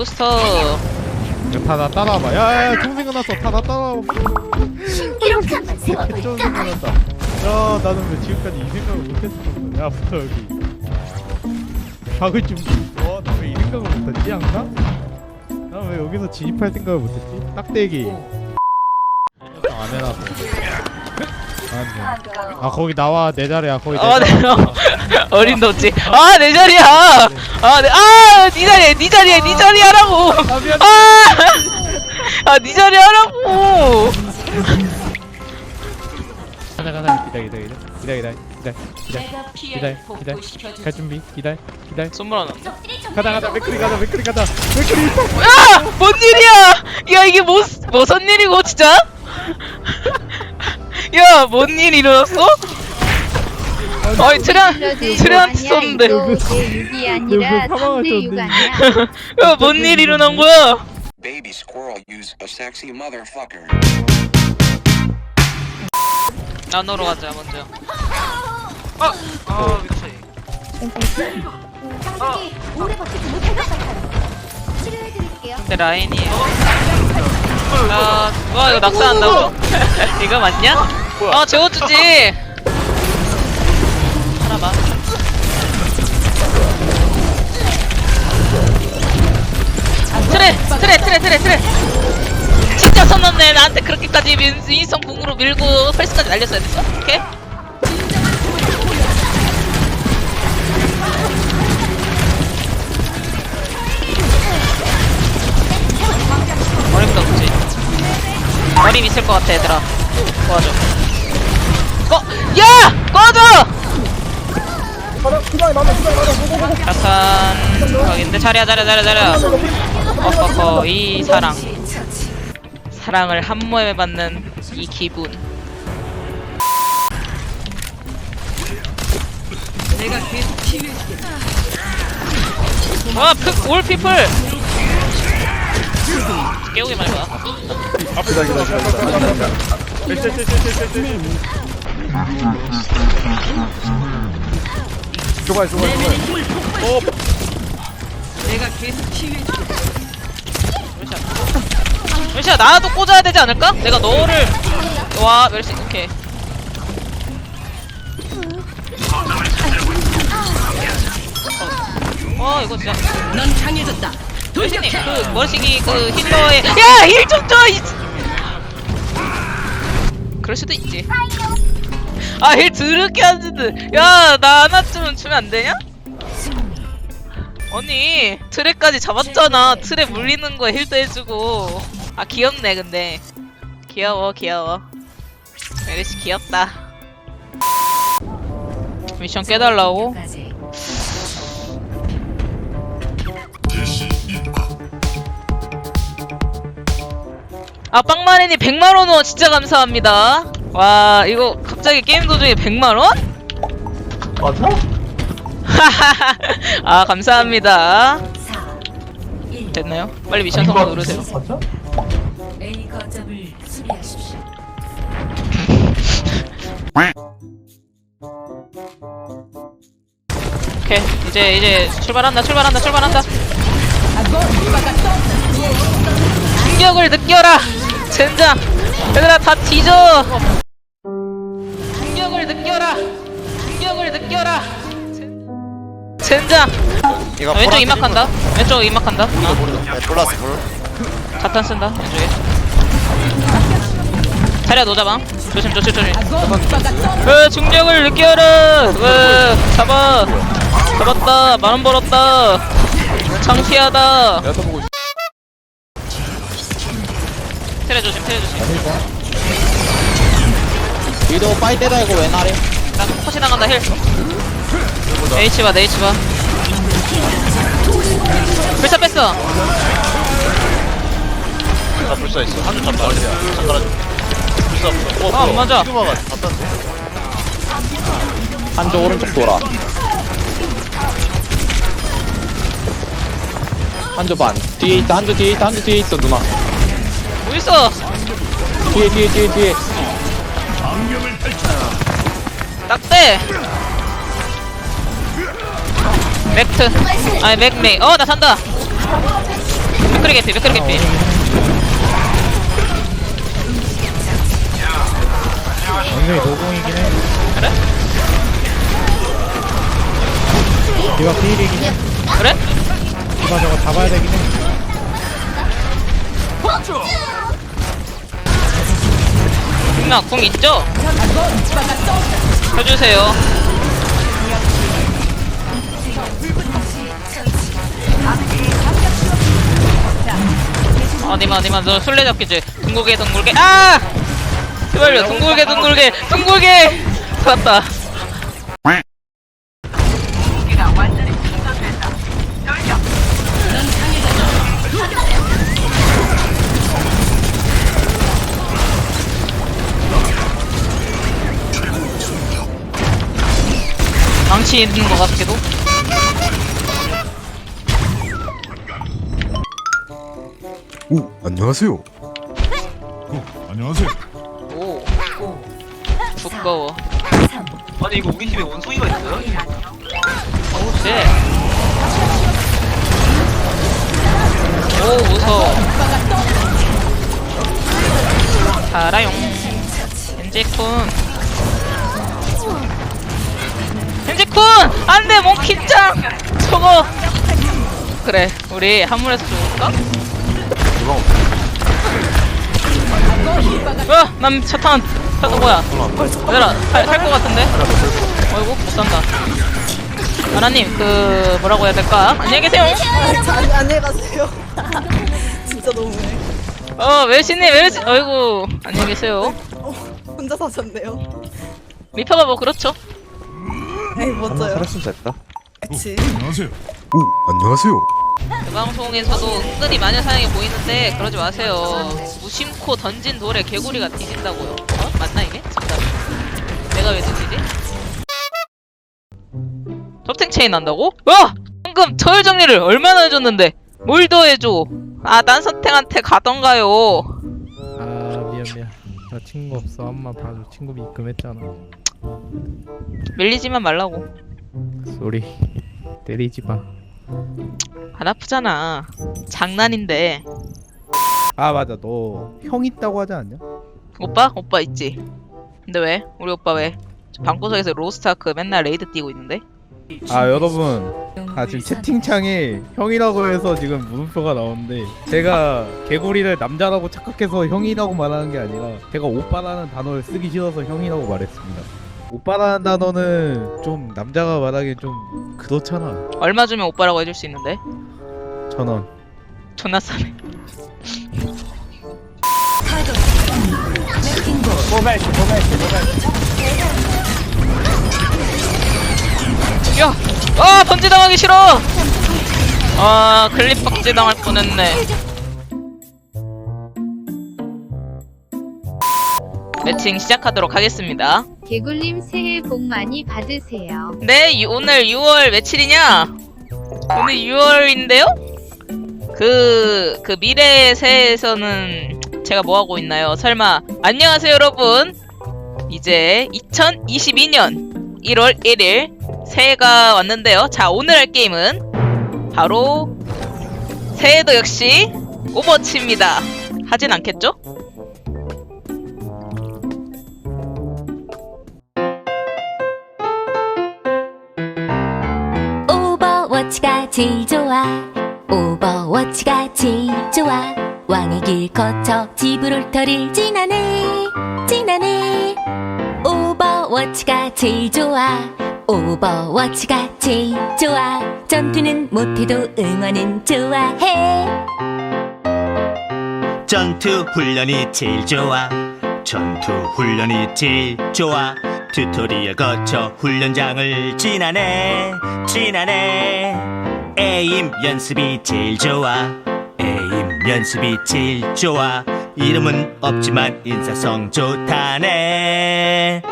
부스터. 다나 따라와봐. 야야야 동생은 났어. 다나 따라와. 이렇게 한번 세워볼까? 개쩌는 생각 났다. 야 나는 왜 지금까지 이 생각을 못했어? 야 붙어 여기. 박을 준비 어나왜 이 생각을 못했지 항상? 나 왜 여기서 진입할 생각을 못했지? 딱대기. 안 해놔서 안돼 아 거기 나와 내 자리야 거기 내 어, 네, 자리야. 어. 어린 놈지. 아, 내 자리야. 아, 네, 아, 네 자리야, 네 자리야, 네 자리 하라고. 아, 아, 아 네 자리 하라고. 가자 가자 기다 기다 기다 기다 기다 기다 내가 기다 기다 갈 준비 기다 기다 선물 하나. 가다 가다 맥크리 가다 맥크리 가다 맥크리 아, 뭔 일이야? 야, 이게 뭐, 뭐선 일이고 진짜? 야, 뭔 일 일어났어? 아이 트레 트레한테 썼는데 내 6이 아니라 여기 3대 6 사망하셨네. 아니야? 야, 뭔 일 일어난 거야? Baby squirrel use a sexy motherfucker. 나노로 가자 먼저 아! 아 미치 오래 버티지 못할 것 같아요. 치료해드릴게요. 내 라인이 아, 와 이거 낙사한다고? 이거 맞냐? 아 재워주지 하나만 트레 트레 트레 트레 트레 진짜 선 넘네 나한테 그렇게까지 민, 인성 궁으로 밀고 펄스까지 날렸어야 됐어? 오케이? 어림 있을 것 같아 얘들아 도와줘 꺼! 야! 꺼져! 약간 각인데 자리야 자리야 자리야 자리야 어허허 이 사랑 사랑을 한 모에 받는 이 기분 와, 프, 올 피플! 깨우 기 말고. 좋아요 좋아요 좋아요 멜시야, 나도 꽂아야 되지 않을까? 내가 너를. 와, 멜시, 오케이. 어, 와, 이거 진짜. 넌 강해졌다. 멜시님, 그, 머리식이 그 힐러의. 야! 힐좀 줘! 이... 그럴 수도 있지. 아, 힐 드럽게 하는데. 야, 나 하나쯤은 주면 안 되냐? 아니 트랩까지 잡았잖아 트랩 물리는 거에 힐도 해주고 아 귀엽네 근데 귀여워 귀여워 메리시 귀엽다 미션 깨달라고? 아 빵마린이 100만원 원 진짜 감사합니다 와 이거 갑자기 게임 도중에 100만원? 맞아? 아 감사합니다 됐나요? 빨리 미션 성공 누르세요 맞아? A 거점을 수비하십시오. 오케이 이제 이제 출발한다 출발한다 출발한다 충격을 느껴라. 젠장 얘들아 다 뒤져. 충격을 느껴라. 충격을 느껴라. 젠- 젠장. 이거 아, 왼쪽 이막 한다. 왼쪽 이막 한다. 몰랐어 뭘 자탄 쓴다 왼쪽에. 자리야 노자방 조심 조심 조심. 으 중력을 느껴라. 으 잡아. 잡았다. 만원 벌었다. 창피하다. 내가 떠보고 있어 테레 조심 테레 조심. 위도 빠이 때다 이거 왜 나래? 나 컷이 나간다 힐. H 봐 H 봐. 불사 뺐어. 나 불사 있어. 한줄 잡다 불사 깔아줘 불사 없어. 어 아, 안 맞아. 시그마가 잡던데 한쪽 오른쪽 돌아. 한쪽 반. 뒤에 있다 한쪽 뒤에 있다 한쪽 뒤에 있어 누나 뭐 있어? 뒤에 뒤에 뒤에 뒤에. 딱대! 맥트. 아니 맥메이 어나 산다. 맥크리 개피 맥크리 개피 완전히 노공이긴 해. 그래? 디바 피일이긴 해. 그래? 디바 저거 잡아야 되긴 해 분명 궁 있죠? 켜주세요. 어디마 어디마 너 술래잡기 지 둥글게 둥글게. 아! 제발요 둥글게 둥글게 둥글게! 살았다 망치 있는 것 같기도 오, 안녕하세요. 안녕하세요. 오 두꺼워 아니 이거 우리 팀에 원숭이가 있어요? 오우 쉣. 오 무서워 살아용 현재쿤 현재쿤 안돼 몽키짱 저거. 그래 우리 한물에서 죽을까? 으아 난 차탄. 차탄 뭐야? 얘들아 살것 같은데? 어이구 못 산다. 하나님 그 뭐라고 해야 될까? 안녕히 계세요. 자, 안녕히 가세요. 진짜 너무해. 어 멜시님 멜시 어이구 안녕히 계세요. 어, 혼자 사셨네요. 미퍼가 뭐 그렇죠 에이, 멋져요. 살았으면 됐다. 그치. 안녕하세요. 오, 안녕하세요. 그 방송에서도 은근히 마녀 사냥이 보이는데 그러지 마세요 무심코 던진 돌에 개구리가 뒤진다고요 어? 맞나 이게? 진짜 내가 왜 뒤지지? 톱탱 체인 한다고? 와! 방금 처열 정리를 얼마나 해줬는데 뭘 더 해줘 아딴 선택한테 가던가요 아 미안 미안 나 친구 없어 한번 봐줘 친구 입금했잖아 밀리지만 말라고 쏘리 때리지 마 안 아프잖아 장난인데 아 맞아 너 형 있다고 하지 않냐? 오빠? 오빠 있지. 근데 왜? 우리 오빠 왜? 저 방구석에서 로스타크 맨날 레이드 뛰고 있는데? 아 여러분 아 지금 채팅창에 형이라고 해서 지금 물음표가 나오는데 제가 개구리를 남자라고 착각해서 형이라고 말하는 게 아니라 제가 오빠라는 단어를 쓰기 싫어서 형이라고 말했습니다 오빠라는 단어는 좀 남자가 말하기 좀 그렇잖아 얼마 주면 오빠라고 해줄 수 있는데? 천 원 존나 싸네. 야! 아 번지 당하기 싫어! 아 클립 박지 당할 뻔했네. 매칭 시작하도록 하겠습니다. 개굴님 새해 복 많이 받으세요. 네, 이- 오늘 6월 며칠이냐? 오늘 6월인데요? 그, 그 미래의 새에서는 제가 뭐 하고 있나요? 설마, 안녕하세요, 여러분. 이제 2022년 1월 1일 새해가 왔는데요. 자, 오늘 할 게임은 바로 새해도 역시 오버워치입니다. 하진 않겠죠? 제일 좋아. 오버워치가 제일 좋아. 왕의 길 거쳐 지브롤터를 지나네. 지나네. 오버워치가 제일 좋아. 오버워치가 제일 좋아. 전투는 못해도 응원은 좋아해. 전투 훈련이 제일 좋아. 전투 훈련이 제일 좋아. 튜토리얼 거쳐 훈련장을 지나네. 지나네 에임 연습이 제일 좋아. 에임 연습이 제일 좋아. 이름은 없지만 인사성 좋다네